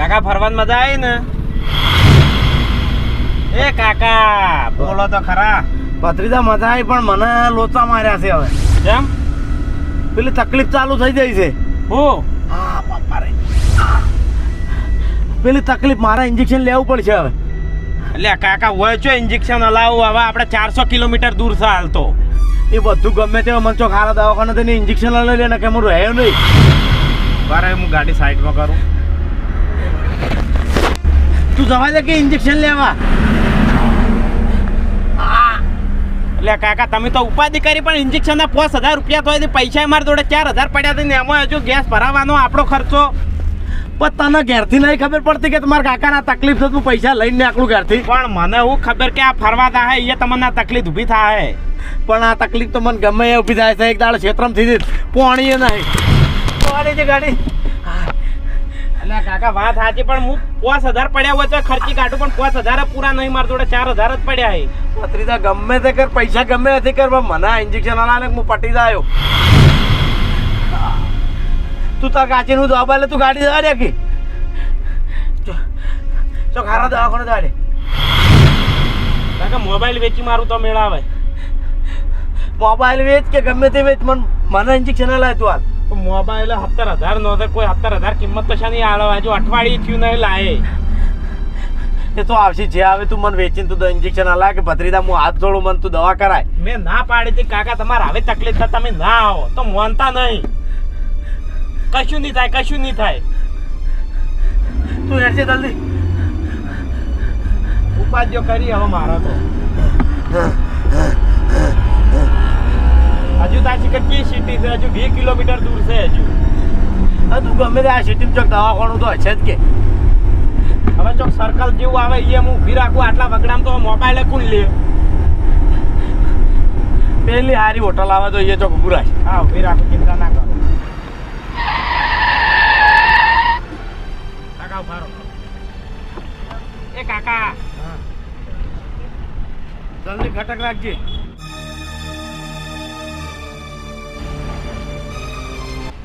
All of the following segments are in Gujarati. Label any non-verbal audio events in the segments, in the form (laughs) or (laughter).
કાકા ફરવાની મજા આવી ને? એ કાકા બોલો તો ખરા. ભત્રીજા મજા આવી પણ મને લોચા માર્યા છે હવે. કેમ? પેલી તકલીફ ચાલુ થઈ જાય છે. હો. હા બાપા રે. પેલી તકલીફ મારે ઇન્જેક્શન લેવું પડશે હવે. એટલે કાકા હોય છો ઇન્જેક્શન હલાવું હવે આપણે ચારસો કિલોમીટર દૂર છે હાલતો એ બધું ગમે તે મન ચોક હારા દવાખાને ઇન્જેક્શન લઈ લે ને કે હું રહ્યો નહીં. બરાબર હું ગાડી સાઈડમાં કરું. તું જવા દે કે ઇન્જેક્શન લેવા? એટલે કાકા તમે તો ઉપાધિ કરી પણ ઇન્જેક્શનના પાંચ હજાર રૂપિયા તો પૈસા મારા જોડે ચાર હજાર પડ્યા હતા ને એમાં હજુ ગેસ ભરાવાનો આપણો ખર્ચો? પણ તને ઘેરથી નહીં ખબર પડતી કે તમારા કાકાના તકલીફ થતું પૈસા લઈને આપણું ઘેરથી? પણ મને એવું ખબર કે આ ફરવા થાય એ તમને તકલીફ ઊભી થાય પણ આ તકલીફ તો મને ગમે એ ઊભી થાય છે એક દાડો ક્ષેત્રમાં થઈ જઈ પોણી નહીં. પોણી છે ગાડી. એટલે કાકા વાત સાચી પણ હું પાંચ હજાર પડ્યા હોય તો ખર્ચી કાઢું પણ પાંચ હજાર પૂરા નહીં મારા જોડે ચાર હજાર જ પડ્યા છે. પત્રીજા ગમે તે કર પૈસા ગમે નથી કર પણ મને ઇન્જેક્શન આલા ને હું પટી જાયો. તું તાર કાચી નું દવા લે તું ગાડી દવા કે? તો ખારા દવાખાને જવા દે. કાકા મોબાઈલ વેચી મારું તો મેળાવે. મોબાઈલ વેચ કે ગમે તે વેચ મને મને ઇન્જેક્શન લાય તું હાલ. મોબાઈલ સત્તર હજાર નો હતો કોઈ સત્તર હજાર કિંમત તો શાની આલો હજુ અઠવાડિયું થયું નહીં લાયે એ તો આવશે જે આવે તું મને વેચીને તું ઇન્જેક્શન આલા કે ભત્રીજા હું હાથ જોડું મને તું દવા કરાય મેં ના પાડી હતી કાકા તમારે હવે તકલીફ થાય તમે ના આવો તો માનતા નહીં કશું નહીં થાય કશું નહીં થાય તું હેડશે જલ્દી ઉપાધ્યો કરી હવે મારો તો હજુ તાજી કેટલી સિટી છે? હજુ બે કિલોમીટર દૂર છે હજુ. હા તું ગમે તે આ સિટી ચોક દવાખાનું તો હશે જ કે. હવે ચોક સર્કલ જેવું આવે એ હું ઊભી રાખું આટલા વગડામ તો મોબાઈલ કોણ લે? પેલી હારી હોટલ આવે તો એ ચોક ઊભું રાખ. હા ઊભી રાખું ચિંતા ના કરો. કાકા એ કાકા. જલ્દી ઘટક રાખજે.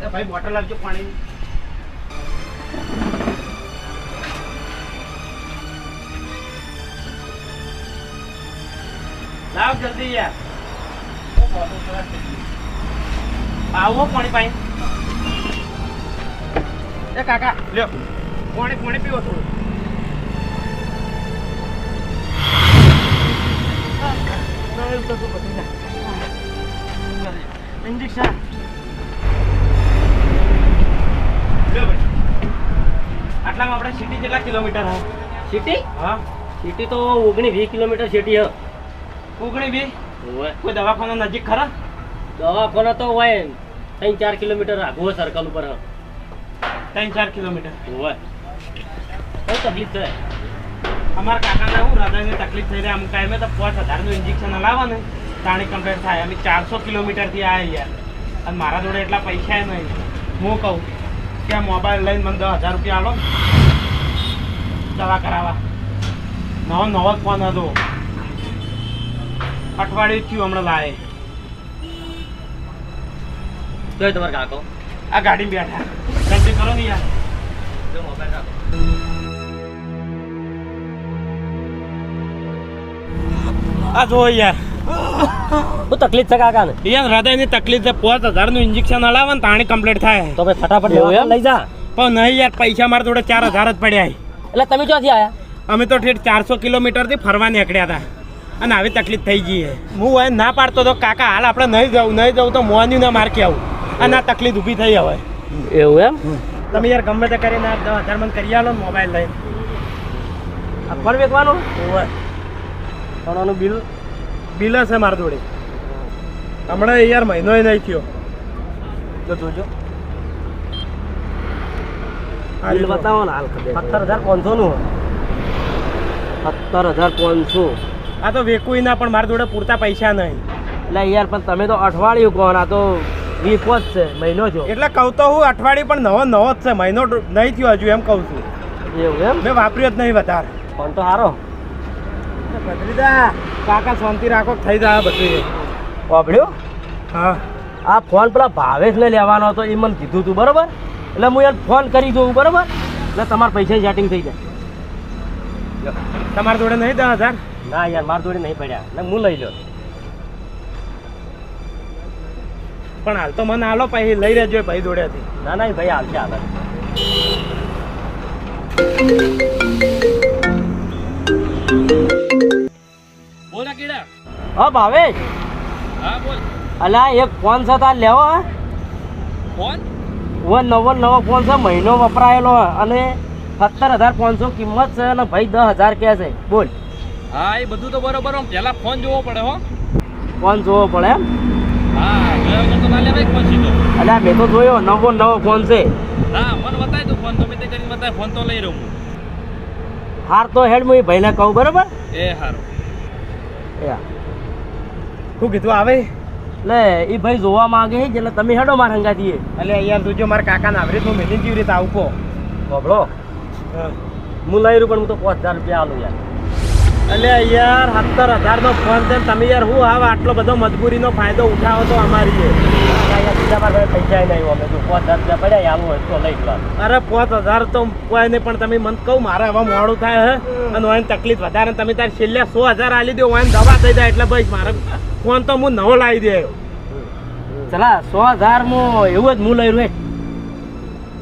એ ભાઈ બોટલ લાવજો પાણી લાવ જલ્દી યાર. આવો પાણી પાણી. એ કાકા, લ્યો. પાણી પાણી પીવો થોડું. ઇન્જેક્શન. આટલામાં આપણે સિટી કેટલા કિલોમીટર હા? સિટી હા. સિટી તો ઓગણી વીસ કિલોમીટર સિટી હ. ઓગણી વીસ? હોય કોઈ દવાખાના નજીક ખરા? દવાખાના તો હોય ત્રણ ચાર કિલોમીટર આગો સર્કલ ઉપર હ. ત્રણ ચાર કિલોમીટર. હોય કઈ તકલીફ થાય અમારા કાકાને હું હૃદયની તકલીફ થઈ રહી. અમુક ટાઈમે તો પાંચ હજારનું ઇન્જેક્શન હલાવે ને તાણી કમ્પ્લીટ થાય. અમે ચારસો કિલોમીટરથી આવ્યા યાર. અને મારા જોડે એટલા પૈસા નહીં. હું કહું કે મોબાઈલ લઈને મને દસ હજાર રૂપિયા આલો દવા કરાવવા. નવો નવો જ ફોન હતો. અઠવાડિયું થયું હમણાં લાવે જોઈ તમારે કાકો. આ ગાડી બેઠા. જલ્દી કરો ને યાર. જો મોબાઈલ રાખો. આ જો યાર. શું તકલીફ છે કાકાને? યાર હૃદયની તકલીફ છે. પાંચ હજારનું ઇન્જેક્શન હલાવે ને તાણી કમ્પ્લીટ થાય. તો ભાઈ ફટાફટ લઈ જા. પણ નહીં યાર પૈસા મારા જોડે ચાર હજાર જ પડ્યા એટલે તમે ક્યાંથી આવ્યા અમે તો ઠેઠ ચારસો કિલોમીટરથી ફરવા નીકળ્યા હતા. અને આવી તકલીફ થઈ ગઈ હું હવે ના પાડતો તો કાકા હાલ આપણે નહીં જવું નહીં જવું તો મોની ના માર્કે આવું અને આ તકલીફ ઊભી થઈ હવે. એવું એમ? તમે યાર ગમે તે કરીને દસ હજાર મને કરી આવો મોબાઈલ લઈને. આ ફળ વેચવાનું હોય પણ બિલ બિલ છે મારા જોડે. હમણાં યાર મહિનો નહીં થયો. જો જોજો. બિલ બતાવો ને હાલ સત્તર હજાર પાંચસો નું સત્તર હજાર પાંચસો. આ તો વેકુઈ ના પણ મારા જોડે પૂરતા પૈસા નહીં. એટલે યાર પણ તમે તો અઠવાડિયું કહો આ તો વીસ જ છે મહિનો જો એટલે કહું તો હું અઠવાડિયું પણ નવો નવો જ છે. મહિનો નહીં થયો હજુ એમ કહું છું. એવું એમ? મેં વાપર્યો જ નહીં વધારે. ફોન તો સારો બદલીદા કાકા શાંતિ રાખો થઈ જાય બધું વાપર્યો? હા. આ ફોન પેલા ભાવેશને લેવાનો હતો એ મને કીધું તું બરોબર? એટલે હું યાર ફોન કરી દઉં બરાબર? એટલે તમારા પૈસા સેટિંગ થઈ જાય. તમારા જોડે નહીં દસ હજાર? ના યાર મારા જોડે નહીં પડ્યા. ને હું લઈ લો. પણ હાલ તો મને હાલો પછી લઈ રહેજો ભાઈ જોડેથી. ના ના ભાઈ હાલશે હાલ Thank કીડા હા ભાવેશ? હા બોલ. અલા એક ફોન છે તાર લેવો હા? ફોન? વ નવો નવો ફોન છે મહિનો વપરાયેલો અને સત્તર હજાર પાંચસો કિંમત છે અને ભાઈ દસ હજાર કે છે. બોલ. હા એ બધું તો બરોબર પેલા ફોન જોવો પડે હો. ફોન જોવો પડે એમ? હા અલ્યા મેં તો જોયો નવો નવો ફોન છે. હા મને બતાય તું ફોન તે કરીને બતાય ફોન તો લઈ રહ્યો હું. હાર તો હેડ હું ભાઈને કહું બરાબર? એ હારો. એ હા. શું કીધું આવે? લે એ ભાઈ જોવા માંગે છે એટલે તમે હેડો મારા હંગાથી એટલે યાર તું જો મારા કાકાને આવરી તું મેલી કેવી રીતે આવું કહો. બબડો હું. લઈ રહ્યું પણ હું તો પાંચ હજાર રૂપિયા આલું યાર. એટલે યાર સત્તર હજાર નો ફોન છે તમે યાર હું આવા આટલો બધો મજબૂરીનો ફાયદો ઉઠાવો તો અમારી એ. બીજા મારા પાસે પૈસા નહીં અમે જો પાંચ હજાર રૂપિયા પડ્યા આલું હોય તો લઈ જવા અરે પાંચ હજાર તો કોઈ નહીં પણ તમે મને કહું મારે હવે મોડું થાય હે. અને તકલીફ વધારે તમે તારે છેલ્લે સો હજાર આલી દો હોય દવા થઈ જાય એટલે ભાઈ મારે ફોન તો હું નવો લાવી દે. ચલા સો હજાર હું એવું જ હું લઈ રહ્યો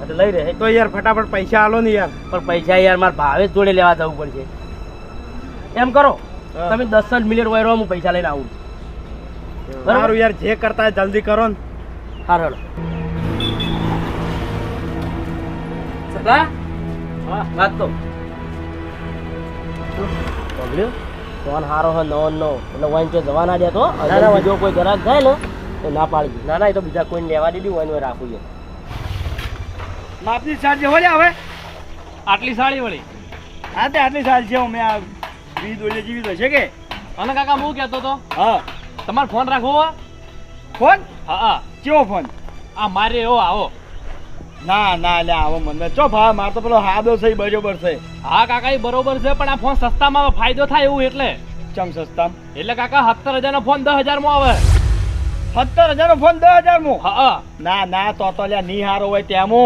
એટલે લઈ રહે તો યાર ફટાફટ પૈસા આલો ને યાર. પણ પૈસા યાર મારા ભાવે જોડે લેવા જવું પડશે. એમ કરો તમે દસ જ મિનિટ વાયરો હું પૈસા લઈને આવું. સારું યાર જે કરતા જલ્દી કરો ને. સારું સદા વાત તો. પગડ્યો ફોન હારો હે નો નો એટલે વાઈન તો જવા ના દેતો અને જો કોઈ જરાક જાય ને તો ના પાડજો ના ના એ તો બીજા કોઈને લેવા દીધી વાઈન રાખું છે. માપની સાડી જે હોય હવે આટલી સાડી વળી. હા તે આટલી સાડી છે અમે આ વીજ ઓલે જીવી છે કે? અને કાકા હું કહેતો તો હા. તમારો ફોન રાખવો? ફોન? હા હા. કેવો ફોન? આ મારે એવો આવો. ના ના લે આવો મને. ચો ભાવ માર તો પેલો હાદો છે બરોબર છે. હા કાકા એ બરોબર છે પણ આ ફોન સસ્તામાં ફાયદો થાય એવું એટલે. ચમ સસ્તા? એટલે કાકા સત્તર હજાર નો ફોન દસ હજારમાં આવે. સત્તર હજાર નો ફોન દસ હજારમાં હા. ના ના તો તો લ્યા નિહારો હોય તેમો.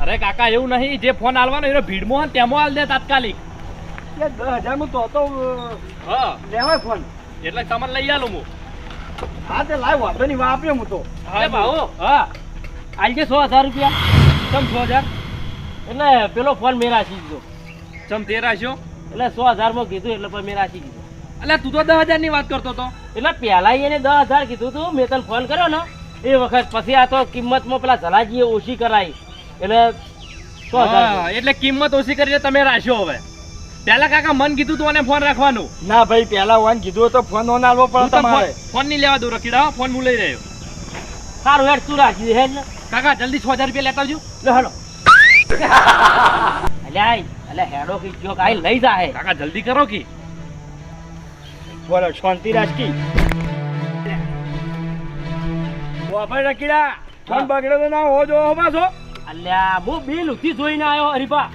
અરે કાકા એવું નહીં જે ફોન આલવાનો એનો ભીડમાં હોય તેમો આલ દે તાત્કાલિક. દસ હજારમાં તો તો હા. લેવાય ફોન એટલે તમારે લઈ આલું હું. હા તે લાવ વાંધો નહીં વાપર્યો હું તો. હા ભાઉ હા. આલજે સો હજાર રૂપિયા. ચમ છ હજાર? એટલે પેલો ફોન મેં રાખી દીધો. ચમ તે રાખ્યો? એટલે સો હજારમાં કીધું એટલે મેં રાખી દીધો. એટલે તું તો દસ હજારની વાત કરતો હતો. એટલે પહેલા એને દસ હજાર કીધું તું મેં તને ફોન કર્યો ને એ વખત પછી આ તો કિંમતમાં પેલા જલાજીએ ઓછી કરાઈ. એટલે સો હજાર એટલે કિંમત ઓછી કરીને તમે રાખ્યો હવે. પેલા કાકા મન કીધું તું અને ફોન રાખવાનું. ના ભાઈ પેલા વાન કીધું તો ફોન ઓન નાલવો હું પડે તમારે. ફોન- નહીં લેવા દઉં રખીડા હો, ફોન હું લઈ રહ્યો. સારું હેડ તું રાખી દે હેડ ને. કાકા જલ્દી છ હજાર રૂપિયા લેતા આવજો. લે હાલો. અલ્યા અલ્યા હેડો કી જો કાઈ લઈ જાય કાકા જલ્દી કરો કી. બોલો શાંતિ રાજકી વાપર રકીડા ફોન બગડે તો ના હો જો હો પાછો. અલ્યા હું બિલ ઉતી જોઈને આવ્યો હરીફા.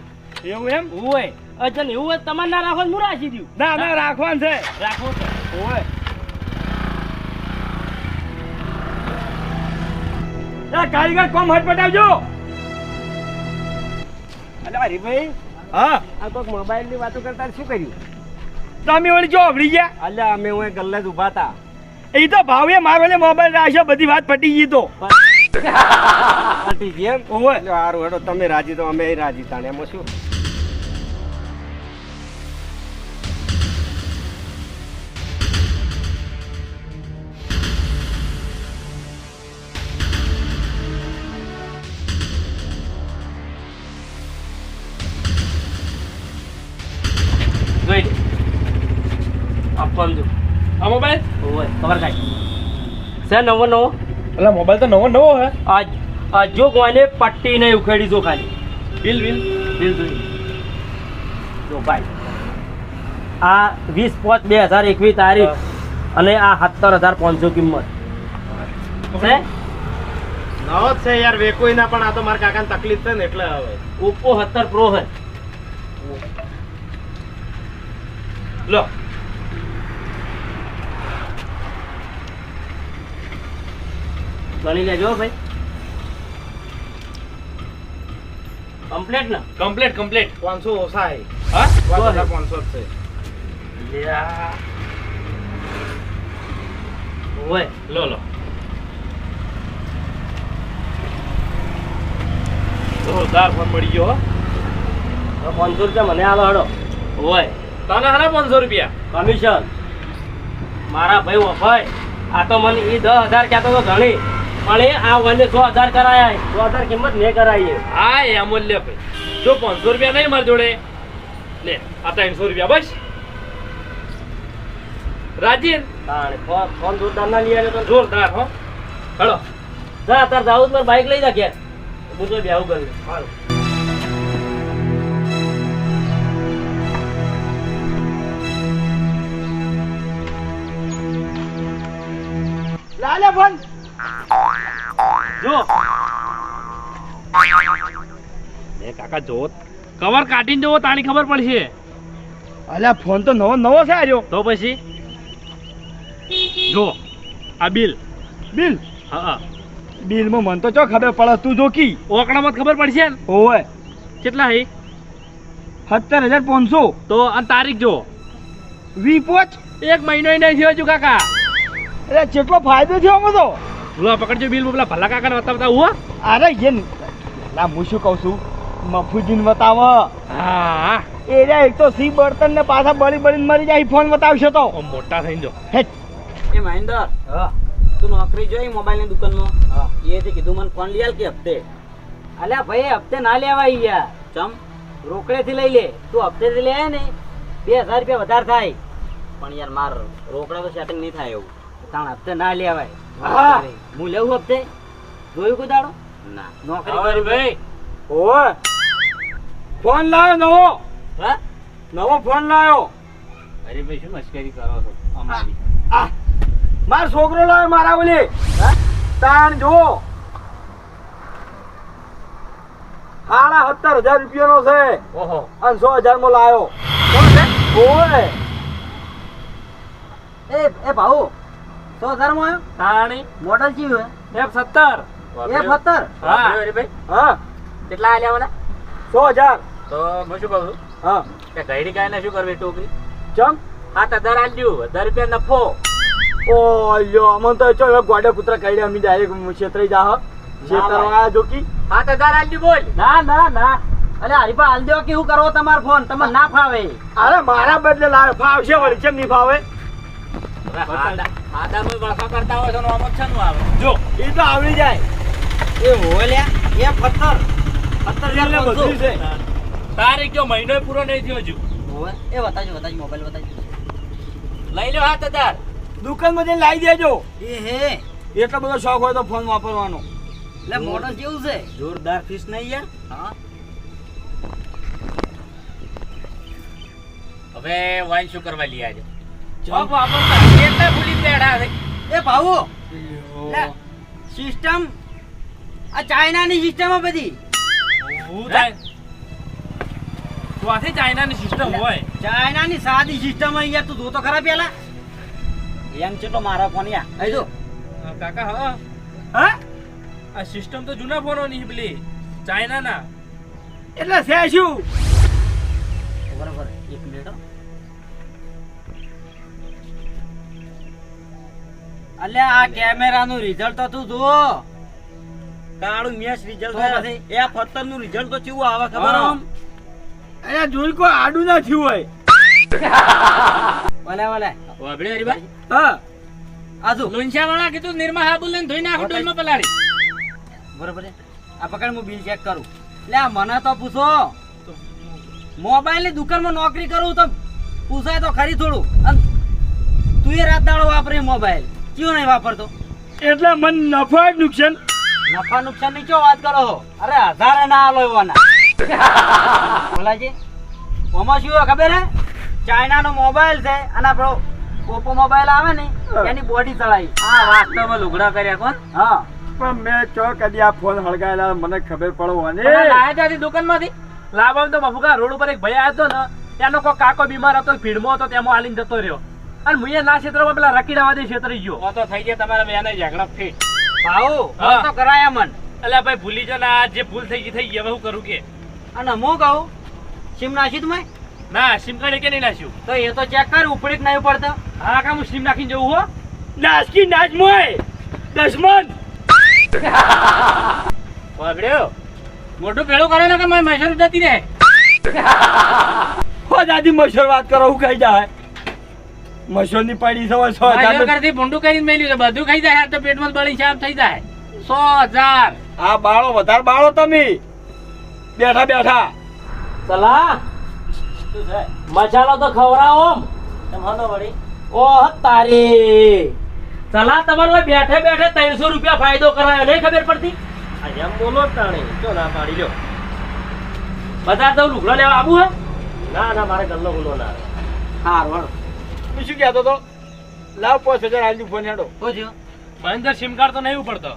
એવું એમ? ઓય અજન એવું તમારે ના રાખો તો હું રાખી દઉં. ના ના રાખવાનું છે. રાખો તો. ઓય. કારીગર કોમ હટ પટાવજો. અલ્યા હરીભાઈ હા? આ કોઈક મોબાઈલની વાતો કરતા શું કર્યું? તમે વળી જો અભડી ગયા. અલ્યા અમે હું ગલ્લે જ ઊભા હતા. એ તો ભાવે મારો મોબાઈલ રાખ્યો બધી વાત પટી ગઈ તો. પલટી (laughs) ગઈ એમ? ઓય હારું હેડો તમે રાજી તો અમે રાજી તાણે એમાં શું? ખબર કાઢ છે નવો નવો? એટલે મોબાઈલ તો નવો નવો હે. આજ આજ જો કોઈને પટ્ટી નહીં ઉખેડી જો ખાલી. Bill bill. બિલ જોઈ. જો ભાઈ આ વીસ પાંચ બે હજાર એકવીસ તારીખ અને આ સત્તર હજાર પાંચસો કિંમત. છે? નવો જ છે યાર વેકોઈ ના પણ આ તો મારા કાકાને તકલીફ છે ને એટલે હવે. ઓપ્પો સત્તર પ્રો છે લો. ગણી લેજો ભાઈ. કમ્પ્લેટ ને? કમ્પ્લીટ કમ્પ્લીટ પાંચસો ઓછા હે? હા પાંચસો છે. લ્યા. ઓય. લો લો. જોરદાર ફોન મળી ગયો હો. તો પાંચસો રૂપિયા મને આલો હડો. ઓય. તને હારા પાંચસો રૂપિયા? કમિશન મારા ભાઈ વફાય આ તો મને એ દસ હજાર ક્યાં તો ઘણી. પણ આ વને સો હજાર કરાયા સો હજાર કિંમત મેં કરાવી હા. એ અમૂલ્ય ભાઈ. જો પાંચસો રૂપિયા નહીં મારી જોડે લે આ ત્રણસો રૂપિયા બસ. રાજીન. તાણે ફોન ફોન જોરદાર ના લઈ આવ્યો તો જોરદાર હો. હળો. જા તાર દાઉદ મારે બાઈક લઈ જા ઘેર હું તો બેહું કરી હારું લાલે ફોન. જો. એ કાકા જો કવર કાઢીને જોવો તાણી ખબર પડશે. અલ્યા ફોન તો નવો નવો છે આજો તો પછી? જો આ બિલ. બિલ? હા બિલમાં મન તો ચો ખબર પડે તું જો કી. ઓકડામાં ખબર પડશે ને? કેટલા હે? સત્તર હજાર પાંચસો. તો અને તારીખ જો વી પોચ. એક મહિનો નહીં થયો છું કાકા. એટલે કેટલો ફાયદો થયો આમાં તો? બોલો પકડજો બિલ પેલા ભલા કાકાને બતાવતા હું. અરે એ લા હું શું કહું છું? મફુજીને બતાવ. હા. એ રે એક તો સી બળતણ ને પાછા બળી બળીને મરી જાય ફોન બતાવશો તો. મોટા થઈને જો. હેટ એ મહેન્દર તું નોકરી જોઈ મોબાઈલની દુકાનમાં એ તે કીધું મને ફોન લઈ કે હપ્તે? અલ્યા ભાઈ હપ્તે ના લેવા યાર. ચમ? રોકડે થી લઈ લે. તું હપ્તે થી લે ને બે હજાર રૂપિયા વધારે થાય. પણ યાર માર રોકડા તો સેટિંગ નહીં થાય એવું. તાણ હપ્તે ના લેવાય. હું. લેવું હપ્તે? જોયું કોઈ દાડો ના. નોકરી કરી. ભાઈ. ઓય. ફોન લાવ્યો નવો. હા? નવો ફોન લાવ્યો અરે ભાઈ શું મશ્કરી કરો છો? અમારી. મારો છોકરો લાવ્યો મારા ઓલી. હા? તાણ જો. સાડા સત્તર હજાર રૂપિયાનો છે. ઓહો. અને સો હજારમાં લાવ્યો ઓય. એ એ ભાઉ. સો હજારમાં આવ્યો? તાણી. મોડલ ચીયું એફ સત્તર. હે એ સત્તર? હા. હા. કેટલા આલ્યા મને સો હજાર. તો હું શું કહું હા. કે ગઈડી ગાયને શું કરવી ટોકરી? ચમ? સાત હજાર આલ્યું હજાર રૂપિયા નફો. ઓ લ્યો અમન તો ચો ગોડે કૂતરા કઈડે અમી ડાયરેક્ટ છેતરાઈ જા ક્ષેત્ર વાળા જોકી. સાત હજાર આલ્યું બોલ. ના ના ના. અરે હરીફા હાલ દો કે શું કરવો તમારો ફોન? તમને ના ફાવે. અરે મારા બદલે લાવે ફાવશે વળી કેમ નહીં ફાવે? કરતા હોય તો આમ છે આવે. જો એ તો આવડી જાય. એ હોલ્યા એ પથ્થર. પથ્થર એટલે બધું. છે. તારીખ જો મહિનો પૂરો નહીં થયો હજુ? એ બતાજો બતાજો મોબાઈલ બતાજો લઈ લો સાત હજાર દુકાનમાં જઈને લાવી દેજો. એ હે. એટલો બધો શોખ હોય તો ફોન વાપરવાનો. એટલે મોડલ કેવું છે. જોરદાર ફીસ નહીં યાર. હા. હવે વાઈન શું કરવા લઈ આજે? જોબ વાપરતા કેટલા ભૂલી બેઠા છે. એ ભાવો સિસ્ટમ આ ચાઇનાની સિસ્ટમ આ બધી. હું થાય ચાઇનાની સિસ્ટમ હોય. ચાઇનાની સાદી સિસ્ટમ અહીંયા તું જોતો ખરા પેલા? એમ છે તો મારા ફોન યા અહીં જો. કાકા હા. હા? આ સિસ્ટમ તો જૂના ફોનો ની પેલી. ચાઇનાના. એટલે છે શું? બરાબર એક મિનિટ હો. અલ્યા આ કેમેરાનું રિઝલ્ટ તો તું જો કાળું મેચ રિઝલ્ટ? એ આ પથ્થરનું રિઝલ્ટ તો કેવું આવે ખબર આમ? અરે જોઈ કોઈ આડું ના થયું હોય? ભલે ભલે વાબડે હરીબા હા. આ જો. લુંચા વાળા કીધું નિર્મા હાબુ લઈને ધોઈ નાખો ડોલમાં પલાળી. બરોબર આ પકડ હું બિલ ચેક કરું. લે આ મને તો પૂછો. મોબાઈલની દુકાનમાં નોકરી કરું તો પૂછાય તો ખરી થોડું. અન તું એ રાત દાડો વાપરે મોબાઈલ. કયો નહીં વાપરતો? એટલે મન નફો જ નુકસાન. નફા નુકસાનની કયો વાત કરો છો? અરે હજારે ના આલો એવાના બોલાજી ઓમાં શું ખબર હે? ચાઇના નો મોબાઈલ છે અને આપણો ઓપ્પો મોબાઈલ આવે ને એની બોડી ચડાવી. આ વાસ્તવમાં લુગડા કર્યા કોણ? હા. પણ મેં ચો કદી આ ફોન હળગાયેલા મને ખબર પડવાની લાયા ત્યાંથી દુકાનમાંથી? લાવવા તો મફુકા રોડ ઉપર એક ભાઈ આવ્યો હતો ને એનો કોઈ કાકો બીમાર હતો ભીડમાં હતો તેમાં હાલીને જતો રહ્યો. અને મુએ ના ક્ષેત્રમાં પેલા રકીડાવા દે ક્ષેત્ર ગયો. તો થઈ ગયા તમારા બેને ઝઘડા ફીટ ભાઉ હા. તો કરાયા મન એટલે ભાઈ ભૂલી જો ને આ જે ભૂલ થઈ ગઈ થઈ ગઈ હવે હું કરું કે? અને હું કહું સિમ નાખી તમે ના સિમ કાર્ડ કે નહીં નાખ્યું. તો એ તો ચેક કર ઉપડી નહીં પડતા હા કામ હું સિમ નાખીને જવું હો. નાસકી નાચ મોય. દસમન. (laughs) પકડ્યો મોટું પેલું કરે ને કે મેં મહેસર જતી રહે (laughs) હો દાદી મશોર વાત કરો હું કઈ જાય મશોરની પડી સવા સો હજાર કરતી ભૂંડું કરીને મેલ્યું છે. બધું ખાઈ જાય તો પેટમાં બળી સાફ થઈ જાય. સો હજાર. આ બાળો વધારે બાળો તમે. બેઠા બેઠા. સલા મસાલો તો ખવડાવો. આમ. તમારો વળી. ઓહ તારી. સલા તમારો બેઠે બેઠે ત્રણસો રૂપિયા ફાયદો કરાયો. નહીં ખબર પડતી? આ એમ બોલો તાણી. જો ના પાડી લો. બધા તો લુગડો લેવા આવું હે? ના ના મારે ગલ્લો ગુલો ના સારું વળ હું શું કહેતો તો લાવ પાંચ હજાર આલજુ ફોન હેડો. મહેન્દ્ર સિમ કાર્ડ તો નહીં ઉપડતો.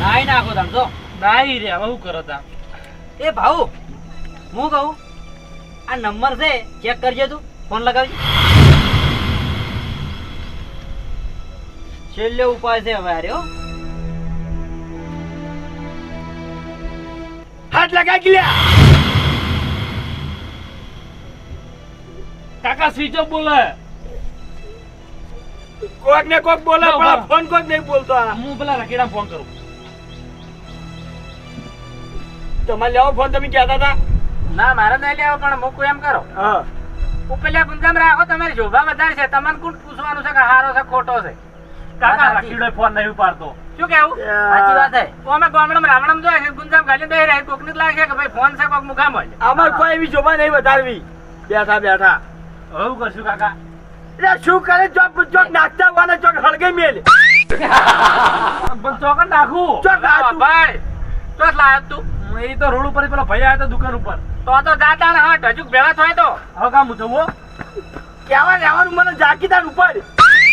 નાઈ નાખો તમે તો નાઈ રે હવે શું કરો તા? એ ભાઉ હું કહું? આ નંબર છે ચેક કરજે તું. ફોન લગાવજે. છેલ્લે ઉપાય છે હવે આર્યો હાથ લગા ગિલ્યા કાકા સ્વિચ ઓફ બોલે. કોક ને કોક બોલે પણ ફોન કોક નહીં બોલતો. હું પેલા રકીડા ફોન કરું. તમારે લેવો ફોન તમે કહેતા હતા? ના મારે નહીં લેવો પણ મૂકું એમ કરો. હા. ઉપેલા ગુંજામ રાખો તમારી શોભા વધારે છે. તમારે કોણ પૂછવાનું છે કે હારો છે ખોટો છે? કાકા હા, રકીડો ફોન નહીં ઉપાડતો. શું કેવું? સાચી વાત છે. તો અમે ગામડામાં રાવણમ જોઈએ છે ગુંજામ ખાલી દઈ રહે કોકને લાગે કે ભાઈ ફોન છે કોક મુકામ હોય. અમાર કોઈ એવી શોભા નહીં વધારવી. બેઠા બેઠા. હવે શું કરશું કાકા. એટલે શું કરે? ચોક ચોક નાસ્તા વાના ચોક હળગે મેલ. (laughs) પણ ચોકન નાખું. ચોક ભાઈ. તો જ લાયો તું. એ તો રોડ ઉપર પેલો ભાઈ આવ્યો દુકાન ઉપર. તો તો જાતા ને હટ હજુ ભેળા થાય તો. હવે કામ હું જવું કેવા રહેવાનું મને? જાકીદાર ઉપર.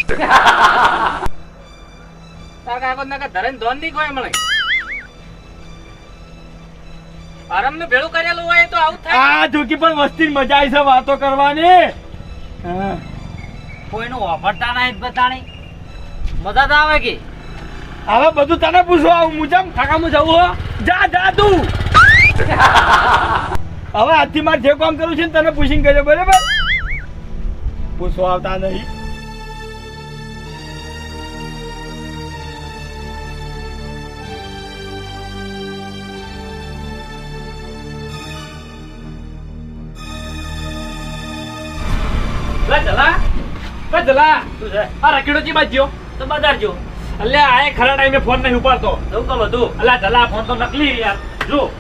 (laughs) તાર કાકો ના ધરે ધોન નહીં કોઈ મળે આરામનું ભેળું કરેલું હોય તો આવું થાય. આ જોકી પણ વસ્તી મજા આવી છે વાતો કરવાની. હા. કોઈનું વાપરતા નહીં બતાણી મજા તો આવે કે? હવે બધું તને પૂછવા આવું. મુજબ હું જવું હો. જા જા તું. હવે આજથી મારે જે કામ કરવું છે ને તને પૂછીને કરજો બરાબર? પૂછવા આવતા નહીં. જલા. આ રકીડો બાજ્યો? તો બજારજો અલ્યા આ ખરા ટાઈમે ફોન નહીં ઉપાડતો. જવું તો બધું. અલ્યા જલા ફોન તો નકલી યાર. જો.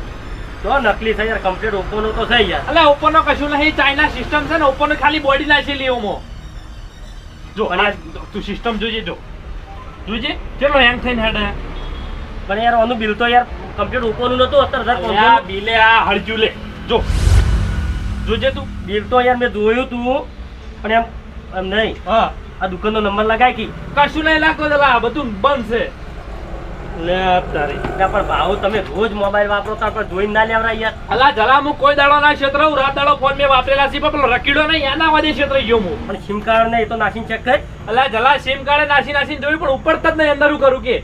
તો નકલી છે યાર કમ્પ્લીટ ઓપ્પોનો તો છે યાર. અલ્યા ઓપ્પો કશું નહીં ચાઇના સિસ્ટમ છે ને ઓપ્પો ખાલી બોડી નાખેલી ઓમો જો તું સિસ્ટમ જોજે જો. જોજે? ચલો હેંગ થઈને હેડ? પણ યાર ઓનું બિલ તો યાર કમ્પ્લીટ ઓપ્પોનું નતું અત્યારે પાંચસો બિલે આ હળજ્યું લે. જો. જોજે તું. બિલ તો યાર મેં જોયું તું પણ એમ એમ નહીં. હા. આ દુકાનનો નંબર લગાય કે. કશું નહીં લાગતો આ બધું બંધ છે. લે તારે. ત્યાં પણ ભાવ તમે રોજ મોબાઈલ વાપરો તો આપણે જોઈને ના લેવરા યાર. અલા જલા હું કોઈ દાડો ના ક્ષેત્ર હું રાત દાડો ફોન મેં વાપરેલા છે પણ રકીડો નહીં એના વાદે ક્ષેત્ર ગયો હું. પણ સિમ કાર્ડ ને એ તો નાખીને ચેક કરી. અલા જલા સિમ કાર્ડ નાસી નાસીને જોયું પણ ઉપડતા જ નહીં અંદર હું કરું કે.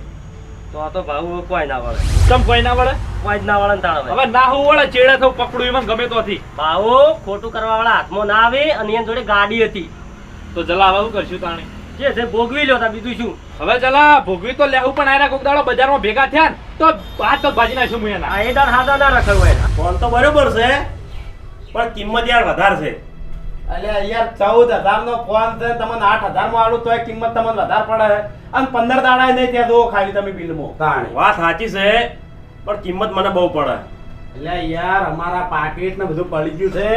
તો આ તો ભાવ કોઈ ના વળે. તમ કોઈ ના વળે? કોઈ ના વળે ને હવે ના હું વળે ચેડે થવું પકડું એમાં ગમે તો હતી ભાવો ખોટું કરવા વાળા હાથમાં ના આવે અને એની જોડે ગાડી હતી. તો જલા હવે શું કરશું તાણી. જે છે ભોગવી લો તા બીજું શું? હવે ચલા ભોગવી તો લેવું પણ આયરા કોક દાડો બજારમાં ભેગા થયા ને તો આ તો ભાજી નાખશું હું એના. એ દાડ હાથા ના રખાયું ફોન તો બરોબર છે પણ કિંમત યાર વધારે છે. અલ્યા યાર ચૌદ હજાર નો ફોન છે તમને આઠ હજારમાં આલું તોય કિંમત તમને વધારે પડે અને પંદર દાડા નહીં ત્યાં દો ખાલી તમે બિલમાં. વાત સાચી છે પણ કિંમત મને બહુ પડે. એટલે યાર અમારા પાકીટ ને બધું પડી ગયું છે.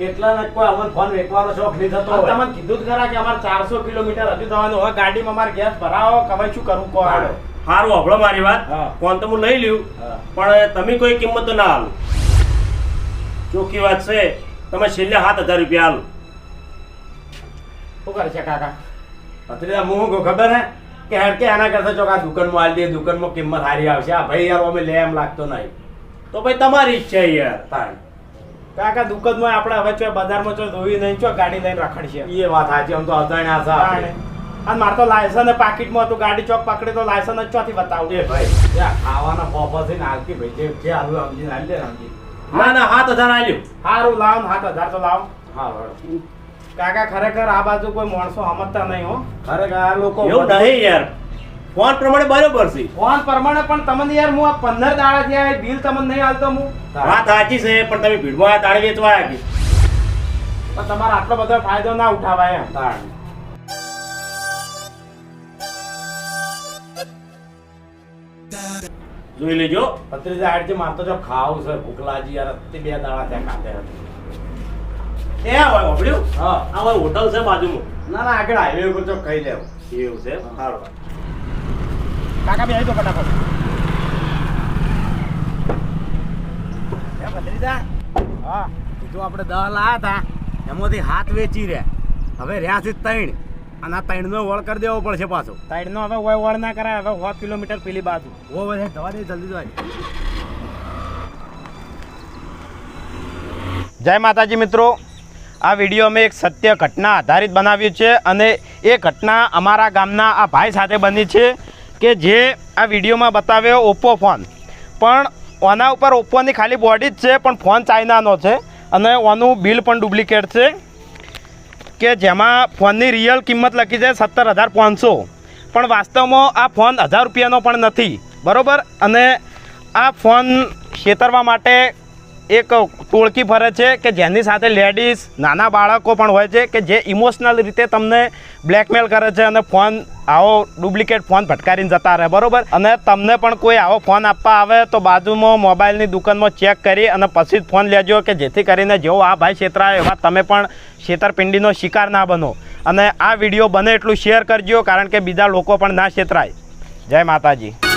એટલા ને કોઈ અમને ફોન વેકવાનો શોખ નહીં થતો તમને કીધું જ ખરા કે અમારે ચારસો કિલોમીટર હજુ થવાનું હવે ગાડીમાં અમારે ગેસ ભરાવો કમાઈ શું કરવું કહો. સારું હભળો મારી વાત. ફોન તો હું લઈ લ્યું. પણ તમે કોઈ કિંમત તો ના હાલો ચોખ્ખી વાત છે. તમે છેલ્લે સાત હજાર રૂપિયા હાલો શું કરે છે કાકા? અત્યારે હું ખબર હે? કે હેડ કે એના કરતા ચોખા આ દુકાનમાં આલી દે દુકાનમાં કિંમત સારી આવશે. આ ભાઈ યાર અમે લે એમ લાગતો નહીં. તો ભાઈ તમારી ઈચ્છા યાર તાણ કાકા દુકાનમાં આપણે હવે ચો બજારમાં ચો ધોઈ નહીં ચો ગાડી લઈને રખડશે. એ વાત સાચી આમ તો અજાણ્યા છે આપણે. અને મારે તો લાયસન પાકીટમાં હતું ગાડી ચોક પકડી તો લાયસન્સ જ ચોથી બતાવું. એ ભાઈ ખાવાના પોપા છે ને ભાઈ જે જે આલુ દે ને સમજી ના ના હાથ હજાર આલ્યો. સારું લાવો હાથ હજાર તો લાવો. હા કાકા ખરેખર આ બાજુ કોઈ માણસો સમજતા નહીં હો. ખરેખર આ લોકો એવું નહીં યાર. ફોન પ્રમાણે બરોબર છે. ફોન પ્રમાણે પણ તમને યાર હું આ પંદર દાડા થયા બિલ તમને નહીં આલતો હું. વાત સાચી છે પણ તમે ભીડમાં આ તાળી વેચવા આવ્યા કે? પણ તમારે આટલો બધો ફાયદો ના ઉઠાવાય એમ. તાણ. જોઈ લેજો. ભત્રીજા આઠ જે મારતો જો ખાવું છે ભૂખલાજી યાર તે બે દાડા ત્યાં ખાતે હતી એ હવે વાપર્યું હા. આ હોટલ છે બાજુમાં. ના ના આગળ હાઈવે ઉપર તો કહી લેવું એવું છે? સારું કાકા બે તો ફટાફટ. હા. જો આપણે દહ લાયા હતા એમાંથી હાથ વેચી રહ્યા. હવે રહ્યા છે ત્રણ. અને આ ત્રણનો વળ કરી દેવો પડશે પાછો. સાઈડ નો હવે હોય વળ ના કરાય હવે સો કિલોમીટર પેલી બાજુ. ઓ વધે જવા દે જલ્દી જવા જય માતાજી મિત્રો. આ વીડિયો અમે એક સત્ય ઘટના આધારિત બનાવ્યું છે અને એ ઘટના અમારા ગામના આ ભાઈ સાથે બની છે. કે જે આ વિડીયોમાં બતાવ્યો ઓપ્પો ફોન. પણ ઓના ઉપર ઓપ્પોની ખાલી બોડી જ છે, પણ ફોન ચાઇનાનો છે અને ઓનું બિલ પણ ડુપ્લિકેટ છે કે જેમાં ફોનની રિયલ કિંમત લખી છે સત્તર હજાર પાંચસો. પણ વાસ્તવમાં આ ફોન હજાર રૂપિયાનો પણ નથી, બરાબર? અને આ ફોન છેતરવા માટે એક ટોળકી ફરે છે કે જેની સાથે લેડીઝ નાના બાળકો પણ હોય છે કે જે ઇમોશનલ રીતે તમને બ્લેકમેલ કરે છે અને ફોન આવો ડુપ્લિકેટ ફોન ભટકારીને જતા રહે, બરાબર? અને તમને પણ કોઈ આવો ફોન આપવા આવે તો બાજુમાં મોબાઈલની દુકાનમાં ચેક કરી અને પછી જ ફોન લેજો કે જેથી કરીને જેવો આ ભાઈ છેતરાય એવા તમે પણ છેતરપિંડીનો શિકાર ના બનો. અને આ વીડિયો બને એટલું શેર કરજો, કારણ કે બીજા લોકો પણ ના છેતરાય. જય માતાજી.